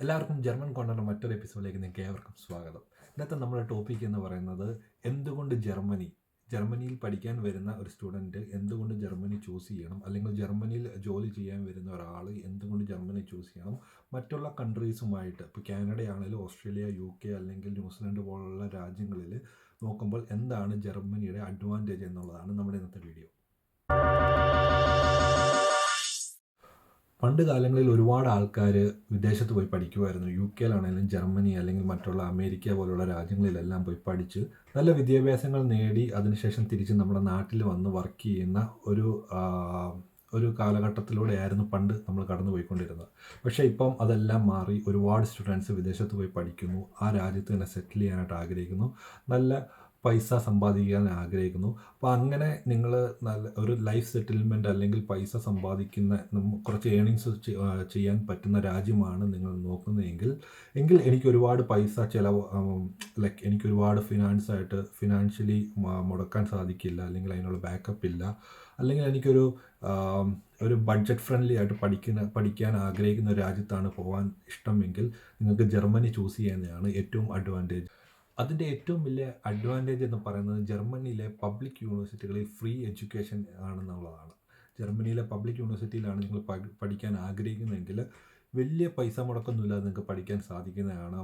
എല്ലാവർക്കും ജർമ്മൻ കോണ്ടറിന്റെ മറ്റൊരു എപ്പിസോഡിലേക്ക് നിങ്ങൾക്ക് ഏവർക്കും സ്വാഗതം. ഇന്നത്തെ നമ്മുടെ ടോപ്പിക് എന്ന് പറയുന്നത് എന്തുകൊണ്ട് ജർമ്മനി ജർമ്മനിയിൽ പഠിക്കാൻ വരുന്ന ഒരു സ്റ്റുഡന്റ് എന്തുകൊണ്ട് ജർമ്മനി ചൂസ് ചെയ്യണം? അല്ലെങ്കിൽ ജർമ്മനിയിൽ ജോലി ചെയ്യാൻ വരുന്ന ഒരാൾ എന്തുകൊണ്ട് ജർമ്മനി ചൂസ് ചെയ്യണം? മറ്റുള്ള കൺട്രീസുമായിട്ട് ഇപ്പോൾ കാനഡയാണെങ്കിലും ഓസ്ട്രേലിയ യു കെ അല്ലെങ്കിൽ ന്യൂസിലൻഡ് പോലുള്ള രാജ്യങ്ങളിൽ നോക്കുമ്പോൾ എന്താണ് ജർമ്മനിയുടെ അഡ്വാന്റേജ് എന്നുള്ളതാണ് നമ്മുടെ ഇന്നത്തെ വീഡിയോ പണ്ട് കാലങ്ങളിൽ ഒരുപാട് ആൾക്കാർ വിദേശത്ത് പോയി പഠിക്കുമായിരുന്നു യു കെയിലാണെങ്കിലും ജർമ്മനി അല്ലെങ്കിൽ മറ്റുള്ള അമേരിക്ക പോലുള്ള രാജ്യങ്ങളിലെല്ലാം പോയി പഠിച്ച് നല്ല വിദ്യാഭ്യാസങ്ങൾ നേടി അതിനുശേഷം തിരിച്ച് നമ്മുടെ നാട്ടിൽ വന്ന് വർക്ക് ചെയ്യുന്ന ഒരു ഒരു കാലഘട്ടത്തിലൂടെയായിരുന്നു പണ്ട് നമ്മൾ കടന്നു പോയിക്കൊണ്ടിരുന്നത് പക്ഷേ ഇപ്പം അതെല്ലാം മാറി ഒരുപാട് സ്റ്റുഡൻസ് വിദേശത്ത് പോയി പഠിക്കുന്നു. ആ രാജ്യത്ത് തന്നെ സെറ്റിൽ ചെയ്യാനായിട്ട് ആഗ്രഹിക്കുന്നു. നല്ല പൈസ സമ്പാദിക്കാൻ ആഗ്രഹിക്കുന്നു. അപ്പോൾ അങ്ങനെ നിങ്ങൾ നല്ല ഒരു ലൈഫ് സെറ്റിൽമെന്റ് അല്ലെങ്കിൽ പൈസ സമ്പാദിക്കുന്ന കുറച്ച് ഏണിങ്സ് ചെയ്യാൻ പറ്റുന്ന രാജ്യമാണ് നിങ്ങൾ നോക്കുന്നതെങ്കിൽ എങ്കിൽ എനിക്ക് ഒരുപാട് പൈസ ചിലവ് ലൈക്ക് എനിക്ക് ഒരുപാട് ഫിനാൻസ് ആയിട്ട് ഫിനാൻഷ്യലി മുടക്കാൻ സാധിക്കില്ല അല്ലെങ്കിൽ അതിനുള്ള ബാക്കപ്പ് ഇല്ല. അല്ലെങ്കിൽ എനിക്കൊരു ഒരു ബഡ്ജറ്റ് ഫ്രണ്ട്ലി ആയിട്ട് പഠിക്കുന്ന പഠിക്കാൻ ആഗ്രഹിക്കുന്ന ഒരു രാജ്യത്താണ് പോകാൻ ഇഷ്ടമെങ്കിൽ നിങ്ങൾക്ക് ജർമ്മനി ചൂസ് ചെയ്യുന്നതാണ് ഏറ്റവും അഡ്വാന്റേജ് അതിന്റെ ഏറ്റവും വലിയ അഡ്വാന്റേജ് എന്ന് പറയുന്നത് ജർമ്മനിയിലെ പബ്ലിക് യൂണിവേഴ്സിറ്റികളിൽ ഫ്രീ എഡ്യൂക്കേഷൻ ആണെന്നുള്ളതാണ്. ജർമ്മനിയിലെ പബ്ലിക് യൂണിവേഴ്സിറ്റിയിലാണ് നിങ്ങൾ പഠിക്കാൻ ആഗ്രഹിക്കുന്നതെങ്കിൽ വലിയ പൈസ മുടക്കൊന്നുമില്ലാതെ നിങ്ങൾക്ക് പഠിക്കാൻ സാധിക്കുന്നതാണ്.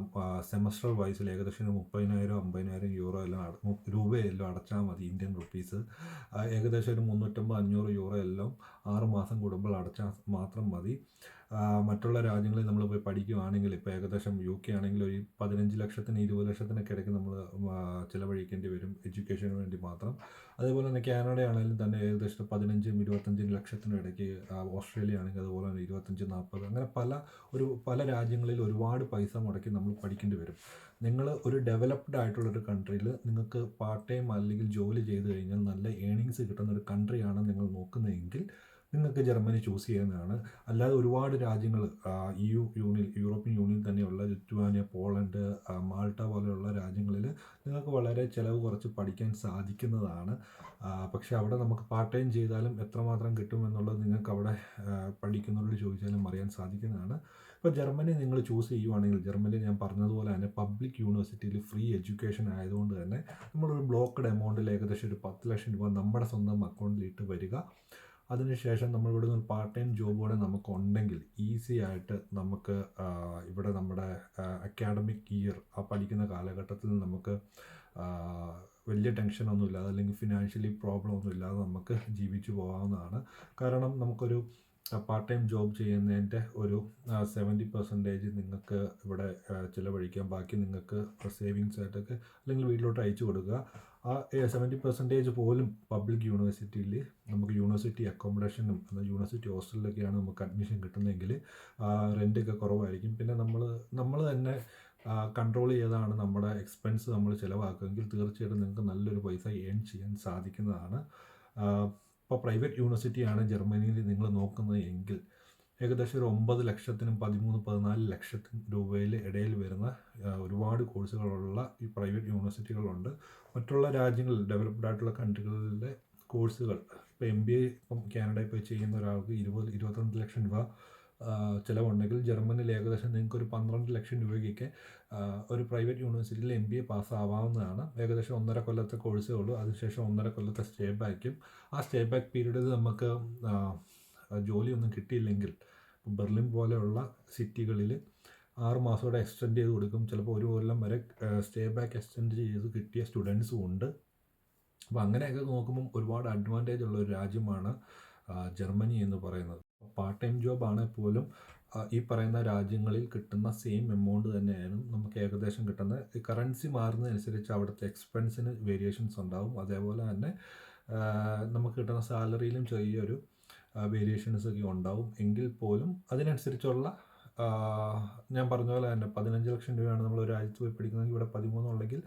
സെമസ്റ്റർ വൈസിൽ ഏകദേശം മുപ്പതിനായിരം അമ്പതിനായിരം യൂറോ എല്ലാം രൂപയെല്ലാം അടച്ചാൽ മതി ഇന്ത്യൻ റുപ്പീസ് ഏകദേശം ഒരു മുന്നൂറ്റമ്പത് അഞ്ഞൂറ് യൂറോ എല്ലാം ആറ് മാസം കൂടുമ്പോൾ അടച്ചാൽ മാത്രം മതി. മറ്റുള്ള രാജ്യങ്ങളിൽ നമ്മൾ പോയി പഠിക്കുകയാണെങ്കിൽ ഇപ്പോൾ ഏകദേശം യു കെ ആണെങ്കിൽ ഒരു പതിനഞ്ച് ലക്ഷത്തിന് ഇരുപത് ലക്ഷത്തിനൊക്കെ ഇടയ്ക്ക് നമ്മൾ ചിലവഴിക്കേണ്ടി വരും എഡ്യൂക്കേഷന് വേണ്ടി മാത്രം. അതേപോലെ തന്നെ കാനഡ ആണെങ്കിലും തന്നെ ഏകദേശം പതിനഞ്ചും ഇരുപത്തഞ്ചും ലക്ഷത്തിനും ഇടയ്ക്ക് ഓസ്ട്രേലിയ ആണെങ്കിൽ അതുപോലെ തന്നെ ഇരുപത്തഞ്ച് നാൽപ്പത് അങ്ങനെ പല ഒരു പല രാജ്യങ്ങളിൽ ഒരുപാട് പൈസ മുടക്കി നമ്മൾ പഠിക്കേണ്ടി വരും. നിങ്ങൾ ഒരു ഡെവലപ്ഡ് ആയിട്ടുള്ള ഒരു കൺട്രിയിൽ നിങ്ങൾക്ക് പാർട്ട് ടൈം അല്ലെങ്കിൽ ജോലി ചെയ്ത് കഴിഞ്ഞാൽ നല്ല ഏണിങ്സ് കിട്ടുന്ന ഒരു കൺട്രിയാണ് നിങ്ങൾ നോക്കുന്നതെങ്കിൽ നിങ്ങൾക്ക് ജർമ്മനി ചൂസ് ചെയ്യുന്നതാണ്. അല്ലാതെ ഒരുപാട് രാജ്യങ്ങൾ E U union European union തന്നെയുള്ള ലിറ്റുവാനിയ പോളണ്ട് മാൾട്ട പോലെയുള്ള രാജ്യങ്ങളിൽ നിങ്ങൾക്ക് വളരെ ചിലവ് കുറച്ച് പഠിക്കാൻ സാധിക്കുന്നതാണ്. പക്ഷേ അവിടെ നമുക്ക് പാർട്ട് ടൈം ചെയ്താലും എത്രമാത്രം കിട്ടുമെന്നുള്ളത് നിങ്ങൾക്ക് അവിടെ പഠിക്കുന്നവരോട് ചോദിച്ചാലും അറിയാൻ സാധിക്കുന്നതാണ്. ഇപ്പോൾ ജർമ്മനി നിങ്ങൾ ചൂസ് ചെയ്യുവാണെങ്കിൽ ജർമ്മനി ഞാൻ പറഞ്ഞതുപോലെ തന്നെ പബ്ലിക് യൂണിവേഴ്സിറ്റിയിൽ ഫ്രീ എഡ്യൂക്കേഷൻ ആയതുകൊണ്ട് തന്നെ നമ്മളൊരു ബ്ലോക്ക്ഡ് എമൗണ്ടിൽ ഏകദേശം ഒരു പത്ത് ലക്ഷം രൂപ നമ്മുടെ സ്വന്തം അക്കൗണ്ടിലിട്ട് വരിക. അതിനുശേഷം നമ്മൾ ഇവിടെ നിന്ന് പാർട്ട് ടൈം ജോബ് കൂടെ നമുക്ക് ഉണ്ടെങ്കിൽ ഈസി ആയിട്ട് നമുക്ക് ഇവിടെ നമ്മുടെ അക്കാഡമിക് ഇയർ ആ പഠിക്കുന്ന കാലഘട്ടത്തിൽ നമുക്ക് വലിയ ടെൻഷനൊന്നും ഇല്ലാതെ അല്ലെങ്കിൽ ഫിനാൻഷ്യലി പ്രോബ്ലം ഒന്നും ഇല്ലാതെ നമുക്ക് ജീവിച്ചു പോകാവുന്നതാണ്. കാരണം നമുക്കൊരു പാർട്ട് ടൈം ജോബ് ചെയ്യുന്നതിന്റെ ഒരു സെവന്റി പെർസെന്റേജ് നിങ്ങൾക്ക് ഇവിടെ ചിലവഴിക്കാം. ബാക്കി നിങ്ങൾക്ക് സേവിങ്സ് ആയിട്ടൊക്കെ അല്ലെങ്കിൽ വീട്ടിലോട്ട് അയച്ചു കൊടുക്കുക. ആ സെവന്റി പെർസെന്റേജ് പോലും പബ്ലിക് യൂണിവേഴ്സിറ്റിയിൽ നമുക്ക് യൂണിവേഴ്സിറ്റി അക്കോമഡേഷനും യൂണിവേഴ്സിറ്റി ഹോസ്റ്റലിലൊക്കെയാണ് നമുക്ക് അഡ്മിഷൻ കിട്ടുന്നതെങ്കിൽ റെന്റൊക്കെ കുറവായിരിക്കും. പിന്നെ നമ്മൾ നമ്മൾ തന്നെ കൺട്രോൾ ചെയ്താണ് നമ്മുടെ എക്സ്പെൻസ് നമ്മൾ ചിലവാക്കുമെങ്കിൽ തീർച്ചയായിട്ടും നിങ്ങൾക്ക് നല്ലൊരു പൈസ ഏൺ ചെയ്യാൻ സാധിക്കുന്നതാണ്. ഇപ്പോൾ പ്രൈവറ്റ് യൂണിവേഴ്സിറ്റിയാണ് ജർമ്മനിയിൽ നിങ്ങൾ നോക്കുന്നത് എങ്കിൽ ഏകദേശം ഒരു ഒമ്പത് ലക്ഷത്തിനും പതിമൂന്ന് പതിനാല് ലക്ഷത്തിനും രൂപയിൽ ഇടയിൽ വരുന്ന ഒരുപാട് കോഴ്സുകളുള്ള ഈ പ്രൈവറ്റ് യൂണിവേഴ്സിറ്റികളുണ്ട്. മറ്റുള്ള രാജ്യങ്ങളിൽ ഡെവലപ്ഡ് ആയിട്ടുള്ള കൺട്രികളിലെ കോഴ്സുകൾ ഇപ്പോൾ എം ബി എ ഇപ്പം കാനഡയിൽ പോയി ചെയ്യുന്ന ഒരാൾക്ക് ഇരുപത് ഇരുപത്തിരണ്ട് ലക്ഷം രൂപ ചിലവുണ്ടെങ്കിൽ ജർമ്മനിയിൽ ഏകദേശം നിങ്ങൾക്ക് ഒരു പന്ത്രണ്ട് ലക്ഷം രൂപയ്ക്കൊക്കെ ഒരു പ്രൈവറ്റ് യൂണിവേഴ്സിറ്റിയിൽ എം ബി എ പാസ്സാവാവുന്നതാണ്. ഏകദേശം ഒന്നര കൊല്ലത്തെ കോഴ്സേ ഉള്ളൂ അതിനുശേഷം ഒന്നര കൊല്ലത്തെ സ്റ്റേ ബാക്കും. ആ സ്റ്റേ ബാക്ക് പീരീഡിൽ നമുക്ക് ജോലിയൊന്നും കിട്ടിയില്ലെങ്കിൽ ബെർലിൻ പോലെയുള്ള സിറ്റികളിൽ ആറ് മാസത്തോടെ എക്സ്റ്റെൻഡ് ചെയ്ത് കൊടുക്കും. ചിലപ്പോൾ ഒരു കൊല്ലം വരെ സ്റ്റേ ബാക്ക് എക്സ്റ്റെൻഡ് ചെയ്ത് കിട്ടിയ സ്റ്റുഡൻസും ഉണ്ട്. അപ്പോൾ അങ്ങനെയൊക്കെ നോക്കുമ്പം ഒരുപാട് അഡ്വാന്റേജ് ഉള്ള ഒരു രാജ്യമാണ് ജർമ്മനി എന്ന് പറയുന്നത്. പാർട്ട് ടൈം ജോബ് ആണെങ്കിൽ പോലും ഈ പറയുന്ന രാജ്യങ്ങളിൽ കിട്ടുന്ന സെയിം എമൗണ്ട് തന്നെയാണ് നമുക്ക് ഏകദേശം കിട്ടുന്നത്. കറൻസി മാറുന്നതനുസരിച്ച് അവിടുത്തെ എക്സ്പെൻസിന് വേരിയേഷൻസ് ഉണ്ടാവും. അതേപോലെ തന്നെ നമുക്ക് കിട്ടുന്ന സാലറിയിലും ചെറിയൊരു വേരിയേഷൻസ് ഒക്കെ ഉണ്ടാവും. എങ്കിൽ പോലും അതിനനുസരിച്ചുള്ള ഞാൻ പറഞ്ഞ പോലെ തന്നെ പതിനഞ്ച് ലക്ഷം രൂപയാണ് നമ്മൾ ഒരു ആഴ്ച പോയി പിടിക്കുന്നതെങ്കിൽ ഇവിടെ പതിമൂന്നുണ്ടെങ്കിൽ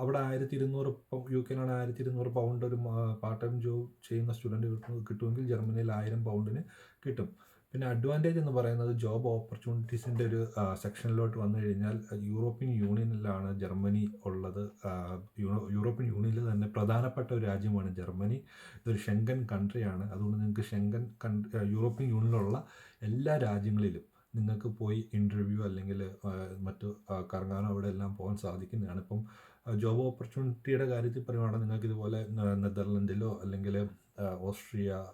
അവിടെ ആയിരത്തി ഇരുന്നൂറ് യു കെയിലാണ് ആയിരത്തി ഇരുന്നൂറ് പൗണ്ട് ഒരു പാർട്ട് ടൈം ജോബ് ചെയ്യുന്ന സ്റ്റുഡന്റ് കിട്ടുമെങ്കിൽ ജർമ്മനിയിൽ ആയിരം പൗണ്ടിന് കിട്ടും. പിന്നെ അഡ്വാന്റേജ് എന്ന് പറയുന്നത് ജോബ് ഓപ്പർച്യൂണിറ്റീസിന്റെ ഒരു സെക്ഷനിലോട്ട് വന്നു കഴിഞ്ഞാൽ യൂറോപ്യൻ യൂണിയനിലാണ് ജർമ്മനി ഉള്ളത്. യൂറോപ്യൻ യൂണിയനിൽ തന്നെ പ്രധാനപ്പെട്ട ഒരു രാജ്യമാണ് ജർമ്മനി. ഇതൊരു ഷെങ്കൻ കൺട്രിയാണ് അതുകൊണ്ട് നിങ്ങൾക്ക് ഷെങ്കൻ കൺട്രി യൂറോപ്യൻ യൂണിയനിലുള്ള എല്ലാ രാജ്യങ്ങളിലും നിങ്ങൾക്ക് പോയി ഇന്റർവ്യൂ അല്ലെങ്കിൽ മറ്റു കറങ്ങാനോ അവിടെ എല്ലാം പോകാൻ സാധിക്കുന്നതാണ്. ഇപ്പം ജോബ് ഓപ്പർച്യൂണിറ്റിയുടെ കാര്യത്തിൽ പറയുവാണെങ്കിൽ നിങ്ങൾക്ക് ഇതുപോലെ നെതർലൻഡിലോ അല്ലെങ്കിൽ ഓസ്ട്രിയ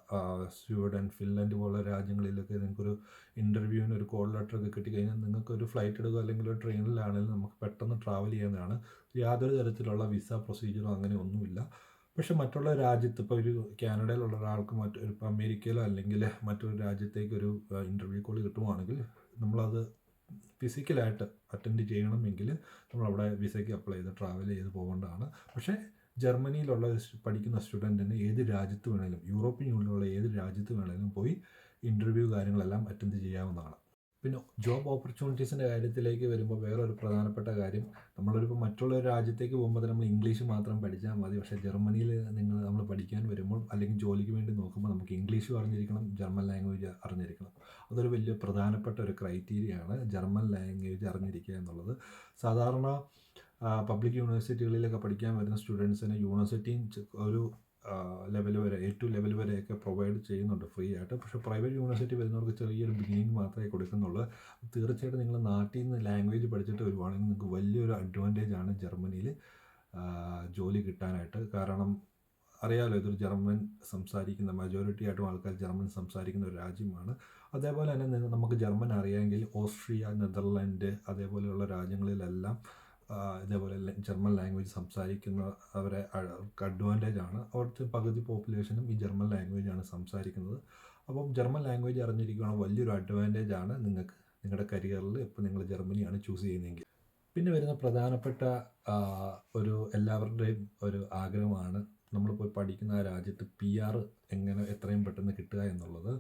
സ്വീഡൻ ഫിൻലൻഡ് പോലുള്ള രാജ്യങ്ങളിലൊക്കെ നിങ്ങൾക്കൊരു ഇന്റർവ്യൂവിന് ഒരു കോൾ ലെറ്റർ ഒക്കെ കിട്ടിക്കഴിഞ്ഞാൽ നിങ്ങൾക്കൊരു ഫ്ലൈറ്റ് എടുക്കുക അല്ലെങ്കിൽ ഒരു ട്രെയിനിലാണെങ്കിലും നമുക്ക് പെട്ടെന്ന് ട്രാവൽ ചെയ്യുന്നതാണ് യാതൊരു തരത്തിലുള്ള വിസ പ്രൊസീജിയറോ അങ്ങനെ ഒന്നുമില്ല. പക്ഷേ മറ്റുള്ള രാജ്യത്ത് ഇപ്പോൾ ഒരു കാനഡയിലുള്ള ഒരാൾക്ക് മറ്റൊരു ഇപ്പോൾ അമേരിക്കയിലോ അല്ലെങ്കിൽ മറ്റൊരു രാജ്യത്തേക്കൊരു ഇന്റർവ്യൂ കോൾ കിട്ടുവാണെങ്കിൽ നമ്മളത് ഫിസിക്കലായിട്ട് അറ്റൻഡ് ചെയ്യണമെങ്കിൽ നമ്മൾ അവിടെ വിസയ്ക്ക് അപ്ലൈ ചെയ്ത് ട്രാവൽ ചെയ്ത് പോകേണ്ടതാണ്. പക്ഷേ ജർമ്മനിയിലുള്ള പഠിക്കുന്ന സ്റ്റുഡന്റിന് ഏത് രാജ്യത്ത് വേണേലും യൂറോപ്യൻ യൂണിയനിലുള്ള ഏത് രാജ്യത്ത് വേണേലും പോയി ഇന്റർവ്യൂ കാര്യങ്ങളെല്ലാം അറ്റൻഡ് ചെയ്യാവുന്നതാണ്. പിന്നെ ജോബ് ഓപ്പർച്യൂണിറ്റീസിന്റെ കാര്യത്തിലേക്ക് വരുമ്പോൾ വേറൊരു പ്രധാനപ്പെട്ട കാര്യം നമ്മളൊരിപ്പോൾ മറ്റുള്ള ഒരു രാജ്യത്തേക്ക് പോകുമ്പോൾ നമ്മൾ ഇംഗ്ലീഷ് മാത്രം പഠിച്ചാൽ മതി. പക്ഷേ ജർമ്മനിയിൽ നിങ്ങൾ നമ്മൾ പഠിക്കാൻ വരുമ്പോൾ അല്ലെങ്കിൽ ജോലിക്ക് വേണ്ടി നോക്കുമ്പോൾ നമുക്ക് ഇംഗ്ലീഷും അറിഞ്ഞിരിക്കണം ജർമ്മൻ ലാംഗ്വേജ് അറിഞ്ഞിരിക്കണം. അതൊരു വലിയ പ്രധാനപ്പെട്ട ഒരു ക്രൈറ്റീരിയയാണ് ജർമ്മൻ ലാംഗ്വേജ് അറിഞ്ഞിരിക്കുക എന്നുള്ളത്. സാധാരണ പബ്ലിക് യൂണിവേഴ്സിറ്റികളിലൊക്കെ പഠിക്കാൻ വരുന്ന സ്റ്റുഡൻസിന് യൂണിവേഴ്സിറ്റിയും ഒരു ലെവൽ വരെ എ ടു ലെവൽ വരെയൊക്കെ പ്രൊവൈഡ് ചെയ്യുന്നുണ്ട് ഫ്രീ ആയിട്ട്. പക്ഷേ പ്രൈവറ്റ് യൂണിവേഴ്സിറ്റി വരുന്നവർക്ക് ചെറിയൊരു ബിഗിനിങ് മാത്രമേ കൊടുക്കുന്നുള്ളൂ. തീർച്ചയായിട്ടും നിങ്ങൾ നാട്ടിൽ നിന്ന് ലാംഗ്വേജ് പഠിച്ചിട്ട് വരുവാണെങ്കിൽ നിങ്ങൾക്ക് വലിയൊരു അഡ്വാന്റേജ് ആണ് ജർമ്മനിയിൽ ജോലി കിട്ടാനായിട്ട്. കാരണം അറിയാലോ ഇതൊരു ജർമ്മൻ സംസാരിക്കുന്ന മെജോറിറ്റി ആയിട്ടും ആൾക്കാർ ജർമ്മൻ സംസാരിക്കുന്ന ഒരു രാജ്യമാണ്. അതേപോലെ തന്നെ നമുക്ക് ജർമ്മൻ അറിയാമെങ്കിൽ ഓസ്ട്രിയ നെതർലാൻഡ് അതേപോലെയുള്ള രാജ്യങ്ങളിലെല്ലാം ഇതേപോലെ ജർമ്മൻ ലാംഗ്വേജ് സംസാരിക്കുന്ന അവരെ അഡ്വാന്റേജ് ആണ്. അവിടുത്തെ പകുതി പോപ്പുലേഷനും ഈ ജർമ്മൻ ലാംഗ്വേജ് ആണ് സംസാരിക്കുന്നത്. അപ്പം ജർമ്മൻ ലാംഗ്വേജ് അറിഞ്ഞിരിക്കുകയാണ് വലിയൊരു അഡ്വാന്റേജ് ആണ് നിങ്ങൾക്ക് നിങ്ങളുടെ കരിയറിൽ ഇപ്പോൾ നിങ്ങൾ ജർമ്മനിയാണ് ചൂസ് ചെയ്യുന്നതെങ്കിൽ. പിന്നെ വരുന്ന പ്രധാനപ്പെട്ട ഒരു എല്ലാവരുടെയും ഒരു ആഗ്രഹമാണ് നമ്മൾ പോയി പഠിക്കുന്ന ആ രാജ്യത്ത് പി ആർ എങ്ങനെ എത്രയും പെട്ടെന്ന് കിട്ടുക എന്നുള്ളത്.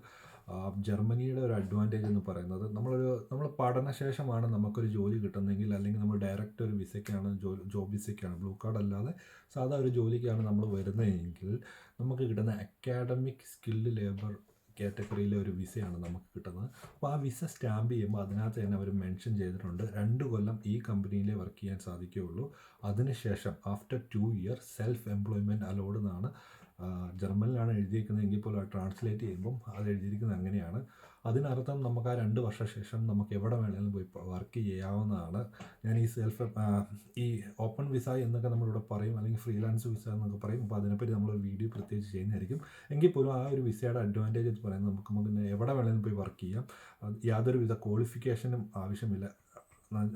ജർമ്മനിയുടെ ഒരു അഡ്വാന്റേജ് എന്ന് പറയുന്നത് നമ്മളൊരു നമ്മൾ പഠനശേഷമാണ് നമുക്കൊരു ജോലി കിട്ടുന്നതെങ്കിൽ അല്ലെങ്കിൽ നമ്മൾ ഡയറക്റ്റ് ഒരു വിസയ്ക്കാണ് ജോബ് വിസയ്ക്കാണ് ബ്ലൂ കാർഡ് അല്ലാതെ സാധാ ഒരു ജോലിക്കാണ് നമ്മൾ വരുന്നതെങ്കിൽ നമുക്ക് കിട്ടുന്ന അക്കാഡമിക് സ്കില്ല് ലേബർ കാറ്റഗറിയിലെ ഒരു വിസയാണ് നമുക്ക് കിട്ടുന്നത്. അപ്പോൾ ആ വിസ സ്റ്റാമ്പ് ചെയ്യുമ്പോൾ അതിനകത്ത് തന്നെ അവർ മെൻഷൻ ചെയ്തിട്ടുണ്ട് രണ്ട് കൊല്ലം ഈ കമ്പനിയിലേ വർക്ക് ചെയ്യാൻ സാധിക്കുകയുള്ളൂ. അതിനുശേഷം after two year self employment allowed എന്നാണ് ജർമ്മനിലാണ് എഴുതിയിരിക്കുന്നത് എങ്കിൽ പോലും ട്രാൻസ്ലേറ്റ് ചെയ്യുമ്പം അത് എഴുതിയിരിക്കുന്നത് അങ്ങനെയാണ്. അതിനർത്ഥം നമുക്ക് ആ രണ്ട് വർഷ ശേഷം നമുക്ക് എവിടെ വേണമെങ്കിലും പോയി വർക്ക് ചെയ്യാവുന്നതാണ്. ഞാൻ ഈ സെൽഫ് ഈ ഓപ്പൺ വിസ എന്നൊക്കെ നമ്മളിവിടെ പറയും അല്ലെങ്കിൽ ഫ്രീലാൻസ് വിസ എന്നൊക്കെ പറയും അപ്പോൾ അതിനെപ്പറ്റി നമ്മളൊരു വീഡിയോ പ്രത്യേകിച്ച് ചെയ്യുന്നതായിരിക്കും. എങ്കിൽ പോലും ആ ഒരു വിസയുടെ അഡ്വാന്റേജ് എന്ന് പറയുന്നത് നമുക്ക് നമുക്ക് എവിടെ വേണമെങ്കിലും പോയി വർക്ക് ചെയ്യാം. യാതൊരുവിധ യാതൊരു വിധ ക്വാളിഫിക്കേഷനും ആവശ്യമില്ല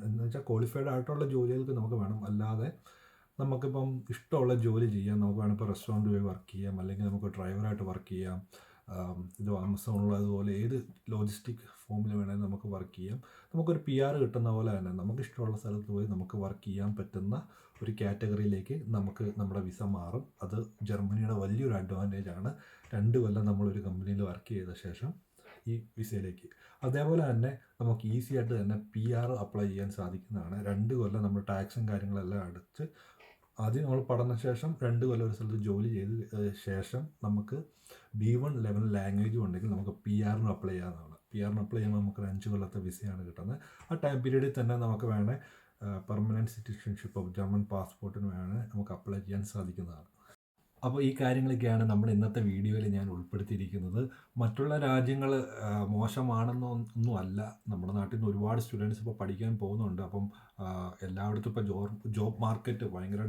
എന്ന് വെച്ചാൽ ക്വാളിഫൈഡ് ആയിട്ടുള്ള ജോലികൾക്ക് നമുക്ക് വേണം. അല്ലാതെ നമുക്കിപ്പം ഇഷ്ടമുള്ള ജോലി ചെയ്യാം. നമുക്ക് വേണമെങ്കിൽ ഇപ്പോൾ റെസ്റ്റോറന്റ് പോയി വർക്ക് ചെയ്യാം. അല്ലെങ്കിൽ നമുക്ക് ഡ്രൈവറായിട്ട് വർക്ക് ചെയ്യാം. ഇത് ആമസോണുള്ളതുപോലെ ഏത് ലോജിസ്റ്റിക് ഫോമിൽ വേണമെങ്കിൽ നമുക്ക് വർക്ക് ചെയ്യാം. നമുക്കൊരു പി ആർ കിട്ടുന്ന പോലെ തന്നെ നമുക്ക് ഇഷ്ടമുള്ള സ്ഥലത്ത് പോയി നമുക്ക് വർക്ക് ചെയ്യാൻ പറ്റുന്ന ഒരു കാറ്റഗറിയിലേക്ക് നമുക്ക് നമ്മുടെ വിസ മാറും. അത് ജർമ്മനിയുടെ വലിയൊരു അഡ്വാന്റേജ് ആണ്. രണ്ട് കൊല്ലം നമ്മളൊരു കമ്പനിയിൽ വർക്ക് ചെയ്ത ശേഷം ഈ വിസയിലേക്ക് അതേപോലെ തന്നെ നമുക്ക് ഈസി ആയിട്ട് തന്നെ പി ആർ അപ്ലൈ ചെയ്യാൻ സാധിക്കുന്നതാണ്. രണ്ട് കൊല്ലം നമ്മൾ ടാക്സും കാര്യങ്ങളെല്ലാം അടച്ച് ആദ്യം നമ്മൾ പഠനശേഷം രണ്ട് കൊല്ലം ഒരു സ്ഥലത്ത് ജോലി ചെയ്ത് ശേഷം നമുക്ക് ബി വൺ ലെവൽ ലാംഗ്വേജും ഉണ്ടെങ്കിൽ നമുക്ക് പി ആറിന് അപ്ലൈ ചെയ്യാവുന്നതാണ്. പി ആറിന് അപ്ലൈ ചെയ്യുമ്പോൾ നമുക്ക് അഞ്ച് കൊല്ലത്തെ വിസയാണ് കിട്ടുന്നത്. ആ ടൈം പീരീഡിൽ തന്നെ നമുക്ക് വേണേൽ പെർമനന്റ് സിറ്റിസൺഷിപ്പ് ഓഫ് ജർമ്മൻ പാസ്പോർട്ടിന് വേണേൽ നമുക്ക് അപ്ലൈ ചെയ്യാൻ സാധിക്കുന്നതാണ്. അപ്പോൾ ഈ കാര്യങ്ങളൊക്കെയാണ് നമ്മൾ ഇന്നത്തെ വീഡിയോയിൽ ഞാൻ ഉൾപ്പെടുത്തിയിരിക്കുന്നത്. മറ്റുള്ള രാജ്യങ്ങൾ മോശമാണെന്നോ ഒന്നും അല്ല. നമ്മുടെ നാട്ടിൽ നിന്ന് ഒരുപാട് സ്റ്റുഡൻസ് ഇപ്പോൾ പഠിക്കാൻ പോകുന്നുണ്ട്. അപ്പം എല്ലായിടത്തും ഇപ്പോൾ ജോബ് ജോബ് മാർക്കറ്റ് ഭയങ്കര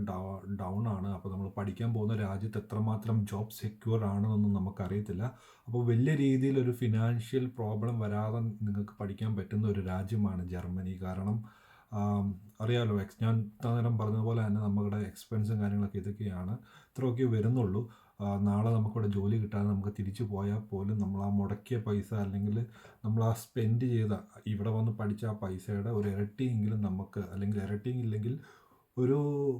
ഡൗൺ ആണ്. അപ്പോൾ നമ്മൾ പഠിക്കാൻ പോകുന്ന രാജ്യത്ത് എത്രമാത്രം ജോബ് സെക്യൂർ ആണെന്നൊന്നും നമുക്കറിയത്തില്ല. അപ്പോൾ വലിയ രീതിയിൽ ഒരു ഫിനാൻഷ്യൽ പ്രോബ്ലം വരാതെ നിങ്ങൾക്ക് പഠിക്കാൻ പറ്റുന്ന ഒരു രാജ്യമാണ് ജർമ്മനി. കാരണം ആം, അറിയാലോ എക്സ് ഞാൻ നേരം പറഞ്ഞതുപോലെ തന്നെ നമ്മുടെ എക്സ്പെൻസും കാര്യങ്ങളൊക്കെ ഇതൊക്കെയാണ്. ഇത്രയൊക്കെ വരുന്നുള്ളൂ. നാളെ നമുക്കിവിടെ ജോലി കിട്ടാതെ നമുക്ക് തിരിച്ചു പോയാൽ പോലും നമ്മൾ ആ മുടക്കിയ പൈസ അല്ലെങ്കിൽ നമ്മൾ ആ സ്പെൻഡ് ചെയ്ത ഇവിടെ വന്ന് പഠിച്ച ആ പൈസയുടെ ഒരു ഇരട്ടിയെങ്കിലും നമുക്ക് അല്ലെങ്കിൽ ഇരട്ടിയില്ലെങ്കിൽ ഒരു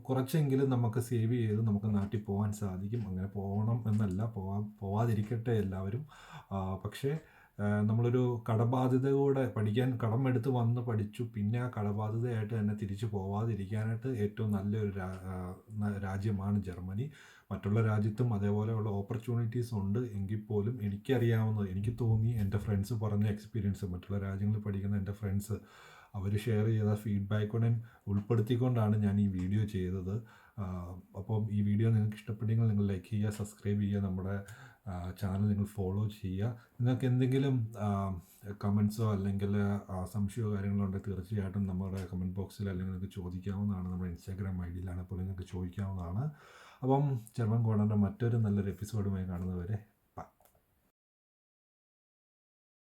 കുറച്ചെങ്കിലും നമുക്ക് സേവ് ചെയ്ത് നമുക്ക് നാട്ടിൽ പോകാൻ സാധിക്കും. അങ്ങനെ പോകണം എന്നല്ല പോവാ പോവാതിരിക്കട്ടെ എല്ലാവരും. പക്ഷേ നമ്മളൊരു കടബാധ്യത കൂടെ പഠിക്കാൻ കടമെടുത്ത് വന്ന് പഠിച്ചു. പിന്നെ ആ കടബാധ്യതയായിട്ട് തന്നെ തിരിച്ചു പോവാതിരിക്കാനായിട്ട് ഏറ്റവും നല്ലൊരു രാജ്യമാണ് ജർമ്മനി. മറ്റുള്ള രാജ്യത്തും അതേപോലെയുള്ള ഓപ്പർച്യൂണിറ്റീസ് ഉണ്ട്. എങ്കിൽ പോലും എനിക്കറിയാവുന്നത് എനിക്ക് തോന്നി എന്റെ ഫ്രണ്ട്സ് പറഞ്ഞ എക്സ്പീരിയൻസ് മറ്റുള്ള രാജ്യങ്ങളിൽ പഠിക്കുന്ന എന്റെ ഫ്രണ്ട്സ് അവർ ഷെയർ ചെയ്ത ഫീഡ്ബാക്ക് ഉടൻ ഉൾപ്പെടുത്തിക്കൊണ്ടാണ് ഞാൻ ഈ വീഡിയോ ചെയ്തത്. അപ്പം ഈ വീഡിയോ നിങ്ങൾക്ക് ഇഷ്ടപ്പെട്ടെങ്കിൽ നിങ്ങൾ ലൈക്ക് ചെയ്യുക സബ്സ്ക്രൈബ് ചെയ്യുക. നമ്മുടെ ചാനൽ നിങ്ങൾ ഫോളോ ചെയ്യുക. നിങ്ങൾക്ക് എന്തെങ്കിലും കമൻസോ അല്ലെങ്കിൽ സംശയമോ കാര്യങ്ങളോ ഉണ്ടെങ്കിൽ തീർച്ചയായിട്ടും നമ്മുടെ കമന്റ് ബോക്സിൽ അല്ലെങ്കിൽ നിങ്ങൾക്ക് ചോദിക്കാവുന്നതാണ്. നമ്മുടെ ഇൻസ്റ്റാഗ്രാം ഐ ഡിയിലാണ് പോലും നിങ്ങൾക്ക് ചോദിക്കാവുന്നതാണ്. അപ്പം ചെറുവൻ കോണറിന്റെ മറ്റൊരു നല്ലൊരു എപ്പിസോഡുമായി കാണുന്നവരെ